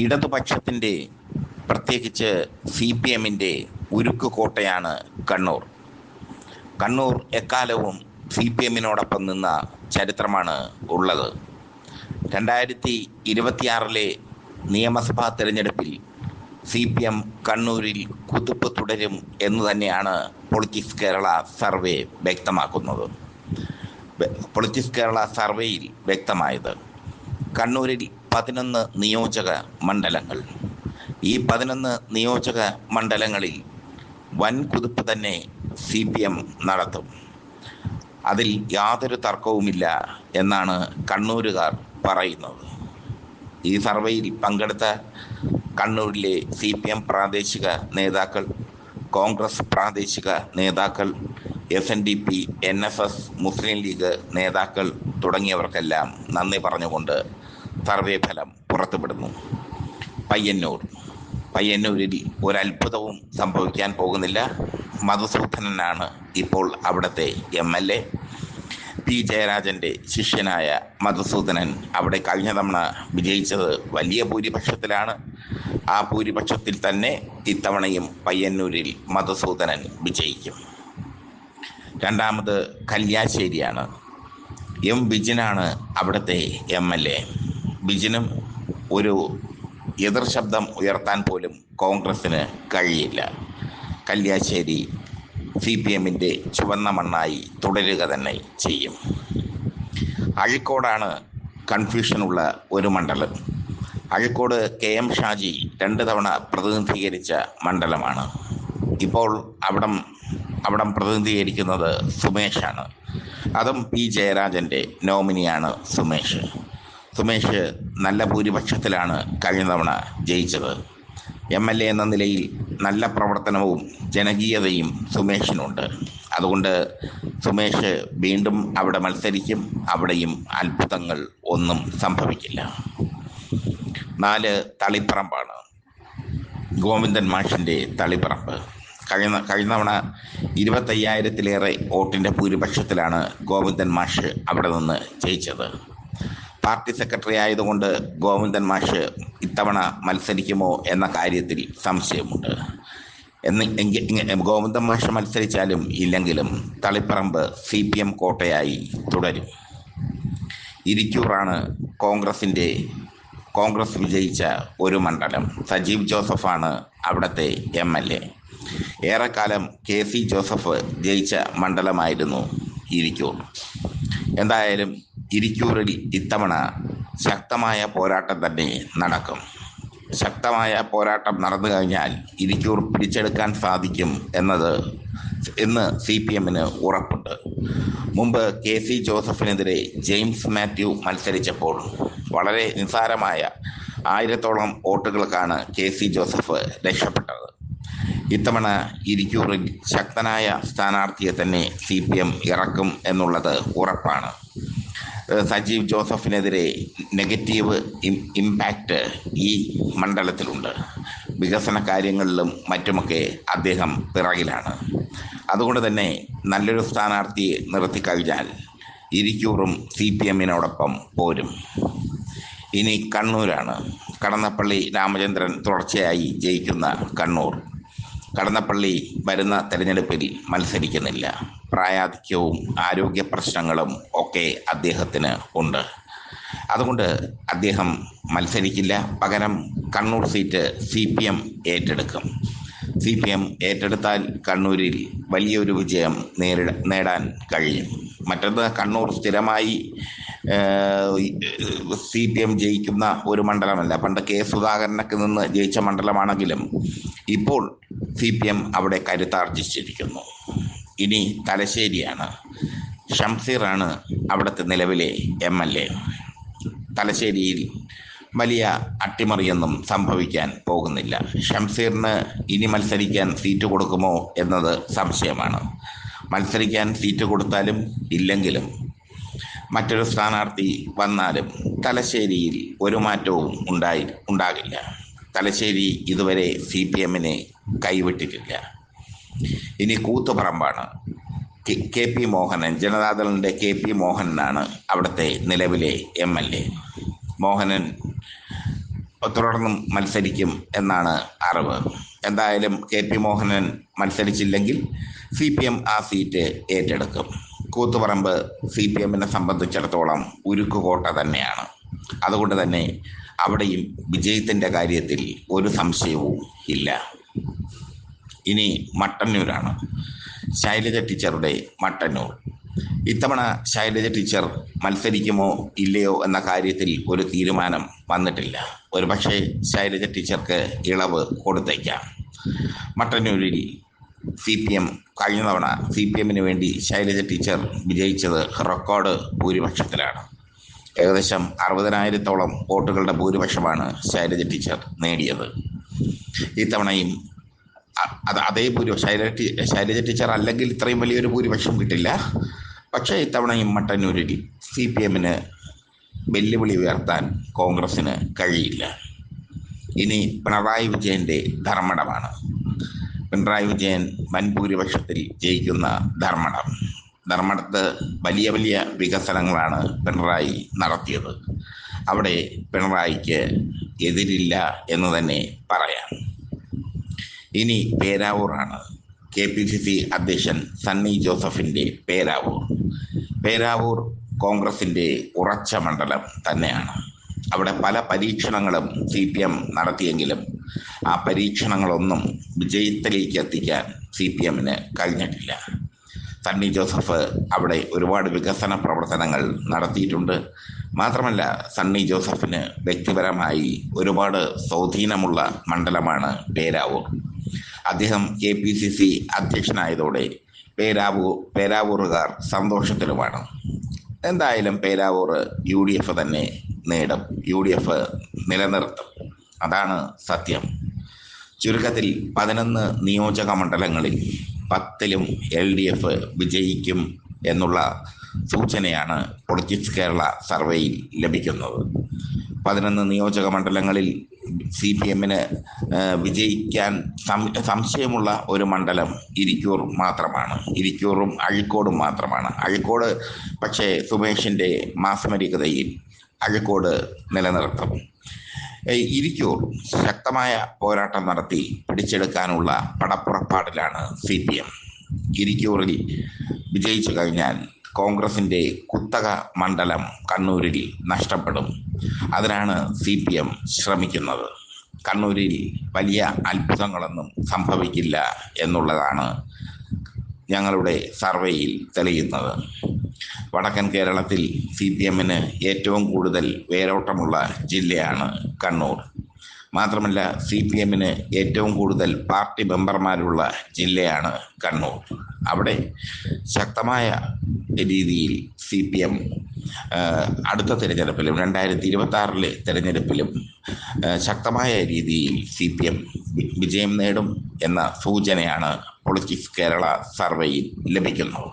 ഇടതുപക്ഷത്തിന്റെ പ്രത്യേകിച്ച് C P എമ്മിന്റെ ഉരുക്ക് കോട്ടയാണ് കണ്ണൂർ. കണ്ണൂർ എക്കാലവും സി പി എമ്മിനോടൊപ്പം നിന്ന ചരിത്രമാണ് ഉള്ളത്. രണ്ടായിരത്തി ഇരുപത്തിയാറിലെ നിയമസഭാ തിരഞ്ഞെടുപ്പിൽ സി പി എം കണ്ണൂരിൽ കുതിപ്പ് തുടരും എന്ന് തന്നെയാണ് പൊളിറ്റിക്സ് കേരള സർവേ വ്യക്തമാക്കുന്നത്. പൊളിറ്റിക്സ് കേരള സർവേയിൽ വ്യക്തമായത്. കണ്ണൂരിൽ പതിനൊന്ന് നിയോജക മണ്ഡലങ്ങൾ. ഈ പതിനൊന്ന് നിയോജക മണ്ഡലങ്ങളിൽ വൻ കുതിപ്പ് തന്നെ സി പി എം നടത്തും. അതിൽ യാതൊരു തർക്കവുമില്ല എന്നാണ് കണ്ണൂരുകാർ പറയുന്നത്. ഈ സർവേയിൽ പങ്കെടുത്ത കണ്ണൂരിലെ സി പി എം പ്രാദേശിക നേതാക്കൾ കോൺഗ്രസ് പ്രാദേശിക നേതാക്കൾ S N D P N S S Muslim League നേതാക്കൾ തുടങ്ങിയവർക്കെല്ലാം നന്ദി പറഞ്ഞുകൊണ്ട് സർവേ ഫലം പുറത്തുവിടുന്നു. പയ്യന്നൂർ. പയ്യന്നൂരിൽ ഒരത്ഭുതവും സംഭവിക്കാൻ പോകുന്നില്ല. മധുസൂദനനാണ് ഇപ്പോൾ അവിടുത്തെ എം എൽ എ. പി. ജയരാജന്റെ ശിഷ്യനായ മധുസൂദനൻ അവിടെ കഴിഞ്ഞ തവണ വിജയിച്ചത് വലിയ ഭൂരിപക്ഷത്തിലാണ്. ആ ഭൂരിപക്ഷത്തിൽ തന്നെ ഇത്തവണയും പയ്യന്നൂരിൽ മധുസൂദനൻ വിജയിക്കും. രണ്ടാമത് കല്യാശ്ശേരിയാണ്. എം ബിജിനാണ് അവിടുത്തെ എം എൽ എ. ബിജിനും ഒരു എതിർ ശബ്ദം ഉയർത്താൻ പോലും കോൺഗ്രസ്സിന് കഴിയില്ല. കല്യാശ്ശേരി സി പി എമ്മിന്റെ ചുവന്ന മണ്ണായി തുടരുക തന്നെ ചെയ്യും. അഴിക്കോടാണ് കൺഫ്യൂഷനുള്ള ഒരു മണ്ഡലം. അഴിക്കോട് കെ എം ഷാജി രണ്ട് തവണ പ്രതിനിധീകരിച്ച മണ്ഡലമാണ്. ഇപ്പോൾ അവിടം അവിടം പ്രതിനിധീകരിക്കുന്നത് സുമേഷാണ്. അതും പി ജയരാജന്റെ നോമിനിയാണ് സുമേഷ്. സുമേഷ് നല്ല ഭൂരിപക്ഷത്തിലാണ് കഴിഞ്ഞ തവണ ജയിച്ചത്. എം എൽ എ എന്ന നിലയിൽ നല്ല പ്രവർത്തനവും ജനകീയതയും സുമേഷിനുണ്ട്. അതുകൊണ്ട് സുമേഷ് വീണ്ടും അവിടെ മത്സരിക്കും അവിടെയും അത്ഭുതങ്ങൾ ഒന്നും സംഭവിക്കില്ല. നാല് തളിപ്പറമ്പാണ്. ഗോവിന്ദൻ മാഷിന്റെ തളിപ്പറമ്പ്. കഴിഞ്ഞ കഴിഞ്ഞ തവണ ഇരുപത്തയ്യായിരത്തിലേറെ വോട്ടിന്റെ ഭൂരിപക്ഷത്തിലാണ് ഗോവിന്ദൻ മാഷ് അവിടെ നിന്ന് ജയിച്ചത്. പാർട്ടി സെക്രട്ടറി ആയതുകൊണ്ട് ഗോവിന്ദൻ മാഷ് ഇത്തവണ മത്സരിക്കുമോ എന്ന കാര്യത്തിൽ സംശയമുണ്ട്. എന്ന് ഗോവിന്ദൻ മാഷ് മത്സരിച്ചാലും ഇല്ലെങ്കിലും തളിപ്പറമ്പ് സി പി എം കോട്ടയായി തുടരും. ഇരിക്കൂറാണ് കോൺഗ്രസിന്റെ കോൺഗ്രസ് വിജയിച്ച ഒരു മണ്ഡലം. സജീവ് ജോസഫാണ് അവിടുത്തെ എം എൽ എ. ഏറെക്കാലം കെ സി ജോസഫ് ജയിച്ച മണ്ഡലമായിരുന്നു ഇരിക്കൂർ. എന്തായാലും ഇരിക്കൂറിൽ ഇത്തവണ ശക്തമായ പോരാട്ടം തന്നെ നടക്കും. ശക്തമായ പോരാട്ടം നടന്നു കഴിഞ്ഞാൽ ഇരിക്കൂർ പിടിച്ചെടുക്കാൻ സാധിക്കും എന്നത് ഇന്ന് സി പി എമ്മിന് ഉറപ്പുണ്ട്. മുമ്പ് കെ സി ജോസഫിനെതിരെ ജെയിംസ് മാത്യു മത്സരിച്ചപ്പോൾ വളരെ നിസ്സാരമായ ആയിരത്തോളം വോട്ടുകൾക്കാണ് കെ സി ജോസഫ് രക്ഷപ്പെട്ടത്. ഇത്തവണ ഇരിക്കൂറിൽ ശക്തനായ സ്ഥാനാർത്ഥിയെ തന്നെ സി പി എം ഇറക്കും എന്നുള്ളത് ഉറപ്പാണ്. സജീവ് ജോസഫിനെതിരെ നെഗറ്റീവ് ഇമ്പാക്റ്റ് ഈ മണ്ഡലത്തിലുണ്ട്. വികസന കാര്യങ്ങളിലും മറ്റുമൊക്കെ അദ്ദേഹം പിറകിലാണ്. അതുകൊണ്ട് തന്നെ നല്ലൊരു സ്ഥാനാർത്ഥിയെ നിർത്തിക്കഴിഞ്ഞാൽ ഇരിക്കൂറും സി പി എമ്മിനോടൊപ്പം പോരും. ഇനി കണ്ണൂരാണ്. കടന്നപ്പള്ളി രാമചന്ദ്രൻ തുടർച്ചയായി ജയിക്കുന്ന കണ്ണൂർ. കടന്നപ്പള്ളി വരുന്ന തെരഞ്ഞെടുപ്പിൽ മത്സരിക്കുന്നില്ല. പ്രായാധിക്യവും ആരോഗ്യ പ്രശ്നങ്ങളും ഒക്കെ അദ്ദേഹത്തിന് ഉണ്ട്. അതുകൊണ്ട് അദ്ദേഹം മത്സരിക്കില്ല. പകരം Kannur seat C P M ഏറ്റെടുക്കും. സി പി എം ഏറ്റെടുത്താൽ കണ്ണൂരിൽ വലിയൊരു വിജയം നേരിട നേടാൻ കഴിയും. മറ്റൊന്ന് കണ്ണൂർ സ്ഥിരമായി സി പി എം ജയിക്കുന്ന ഒരു മണ്ഡലമല്ല. പണ്ട് കെ സുധാകരനൊക്കെ നിന്ന് ജയിച്ച മണ്ഡലമാണെങ്കിലും ഇപ്പോൾ സി പി എം അവിടെ കരുത്താർജിച്ചിരിക്കുന്നു. ഇനി തലശ്ശേരിയാണ്. ഷംസീറാണ് അവിടുത്തെ നിലവിലെ എം എൽ എ. തലശ്ശേരിയിൽ വലിയ അട്ടിമറിയൊന്നും സംഭവിക്കാൻ പോകുന്നില്ല. ഷംസീറിന് ഇനി മത്സരിക്കാൻ സീറ്റ് കൊടുക്കുമോ എന്നത് സംശയമാണ്. മത്സരിക്കാൻ സീറ്റ് കൊടുത്താലും ഇല്ലെങ്കിലും മറ്റൊരു സ്ഥാനാർത്ഥി വന്നാലും തലശ്ശേരിയിൽ ഒരു മാറ്റവും ഉണ്ടായി ഉണ്ടാകില്ല. തലശ്ശേരി ഇതുവരെ സി പി എമ്മിനെ കൈവിട്ടിട്ടില്ല. ഇനി കൂത്തുപറമ്പാണ്. കെ പി മോഹനൻ ജനതാദളിന്റെ കെ പി മോഹനനാണ് അവിടുത്തെ നിലവിലെ എം എൽ എ. മോഹനൻ തുടർന്നും മത്സരിക്കും എന്നാണ് അറിവ്. എന്തായാലും കെ പി മോഹനൻ മത്സരിച്ചില്ലെങ്കിൽ സി പി എം ആ സീറ്റ് ഏറ്റെടുക്കും. കൂത്തുപറമ്പ് സി പി എമ്മിനെ സംബന്ധിച്ചിടത്തോളം ഉരുക്കുകോട്ട തന്നെയാണ്. അതുകൊണ്ട് തന്നെ അവിടെയും വിജയത്തിന്റെ കാര്യത്തിൽ ഒരു സംശയവും ഇല്ല. ഇനി മട്ടന്നൂരാണ്. ശൈലജ ടീച്ചറുടെ മട്ടന്നൂർ. ഇത്തവണ ശൈലജ ടീച്ചർ മത്സരിക്കുമോ ഇല്ലയോ എന്ന കാര്യത്തിൽ ഒരു തീരുമാനം വന്നിട്ടില്ല. ഒരുപക്ഷെ ശൈലജ ടീച്ചർക്ക് ഇളവ് കൊടുത്തേക്കാം. മട്ടന്നൂരിൽ സി പി എം കഴിഞ്ഞ തവണ സി പി എമ്മിന് വേണ്ടി ശൈലജ ടീച്ചർ വിജയിച്ചത് റെക്കോർഡ് ഭൂരിപക്ഷത്തിലാണ്. ഏകദേശം അറുപതിനായിരത്തോളം വോട്ടുകളുടെ ഭൂരിപക്ഷമാണ് ശൈലജ ടീച്ചർ നേടിയത്. ഇത്തവണയും അത് അതേ ഭൂരിപക്ഷം ശൈലജ ശൈലജ ടീച്ചർ അല്ലെങ്കിൽ ഇത്രയും വലിയൊരു ഭൂരിപക്ഷം കിട്ടില്ല. പക്ഷേ ഇത്തവണ മട്ടന്നൂരിൽ സി പി എമ്മിന് വെല്ലുവിളി ഉയർത്താൻ കോൺഗ്രസ്സിന് കഴിയില്ല. ഇനി പിണറായി വിജയന്റെ ധർമ്മടമാണ്. പിണറായി വിജയൻ വൻ ഭൂരിപക്ഷത്തിൽ ജയിക്കുന്ന ധർമ്മടം. ധർമ്മടത്ത് വലിയ വലിയ വികസനങ്ങളാണ് പിണറായി നടത്തിയത്. അവിടെ പിണറായിക്ക് എതിരില്ല എന്ന് തന്നെ പറയാം. ഇനി പേരാവൂറാണ് കെ പി സി സി അധ്യക്ഷൻ സണ്ണി ജോസഫിന്റെ പേരാവൂർ. പേരാവൂർ കോൺഗ്രസിന്റെ ഉറച്ച മണ്ഡലം തന്നെയാണ്. അവിടെ പല പരീക്ഷണങ്ങളും സി പി എം നടത്തിയെങ്കിലും ആ പരീക്ഷണങ്ങളൊന്നും വിജയത്തിലേക്ക് എത്തിക്കാൻ സി പി എമ്മിന് കഴിഞ്ഞിട്ടില്ല. സണ്ണി ജോസഫ് അവിടെ ഒരുപാട് വികസന പ്രവർത്തനങ്ങൾ നടത്തിയിട്ടുണ്ട്. മാത്രമല്ല സണ്ണി ജോസഫിന് വ്യക്തിപരമായി ഒരുപാട് സ്വാധീനമുള്ള മണ്ഡലമാണ് പേരാവൂർ. അദ്ദേഹം കെ പി സി സി അധ്യക്ഷനായതോടെ പേരാവൂർ പേരാവൂറുകാർ സന്തോഷത്തിലുമാണ്. എന്തായാലും പേരാവൂർ യു ഡി എഫ് തന്നെ നേടും. യു ഡി എഫ് നിലനിർത്തും. അതാണ് സത്യം. ചുരുക്കത്തിൽ പതിനൊന്ന് നിയോജക മണ്ഡലങ്ങളിൽ പത്തിലും എൽ ഡി എഫ് വിജയിക്കും എന്നുള്ള സൂചനയാണ് പൊളിറ്റിക്സ് കേരള സർവേയിൽ ലഭിക്കുന്നത്. പതിനൊന്ന് നിയോജക മണ്ഡലങ്ങളിൽ സി പി എമ്മിന് വിജയിക്കാൻ സംശയമുള്ള ഒരു മണ്ഡലം ഇരിക്കൂർ മാത്രമാണ്. ഇരിക്കൂറും അഴിക്കോടും മാത്രമാണ്. അഴിക്കോട് പക്ഷേ സുമേഷിന്റെ മാസമരികതയിൽ അഴിക്കോട് നിലനിർത്തും ഇരിക്കൂർ ശക്തമായ പോരാട്ടം നടത്തി പിടിച്ചെടുക്കാനുള്ള പടപ്പുറപ്പാടിലാണ് സി പി എം. ഇരിക്കൂറിൽ വിജയിച്ചു കഴിഞ്ഞാൽ കോൺഗ്രസിന്റെ കുത്തക മണ്ഡലം കണ്ണൂരിൽ നഷ്ടപ്പെടും. അതിനാണ് സി പി എം ശ്രമിക്കുന്നത്. കണ്ണൂരിൽ വലിയ അത്ഭുതങ്ങളൊന്നും സംഭവിക്കില്ല എന്നുള്ളതാണ് ഞങ്ങളുടെ സർവേയിൽ തെളിയുന്നത്. വടക്കൻ കേരളത്തിൽ സി പി എമ്മിന് ഏറ്റവും കൂടുതൽ വേരോട്ടമുള്ള ജില്ലയാണ് കണ്ണൂർ. മാത്രമല്ല സി പി എമ്മിന് ഏറ്റവും കൂടുതൽ പാർട്ടി മെമ്പർമാരുള്ള ജില്ലയാണ് കണ്ണൂർ. അവിടെ ശക്തമായ രീതിയിൽ സി പി എം അടുത്ത തിരഞ്ഞെടുപ്പിലും രണ്ടായിരത്തി ഇരുപത്തി തിരഞ്ഞെടുപ്പിലും ശക്തമായ രീതിയിൽ സി പി എം വിജയം നേടും എന്ന സൂചനയാണ് പൊളിറ്റിക്സ് കേരള സർവേയിൽ ലഭിക്കുന്നത്.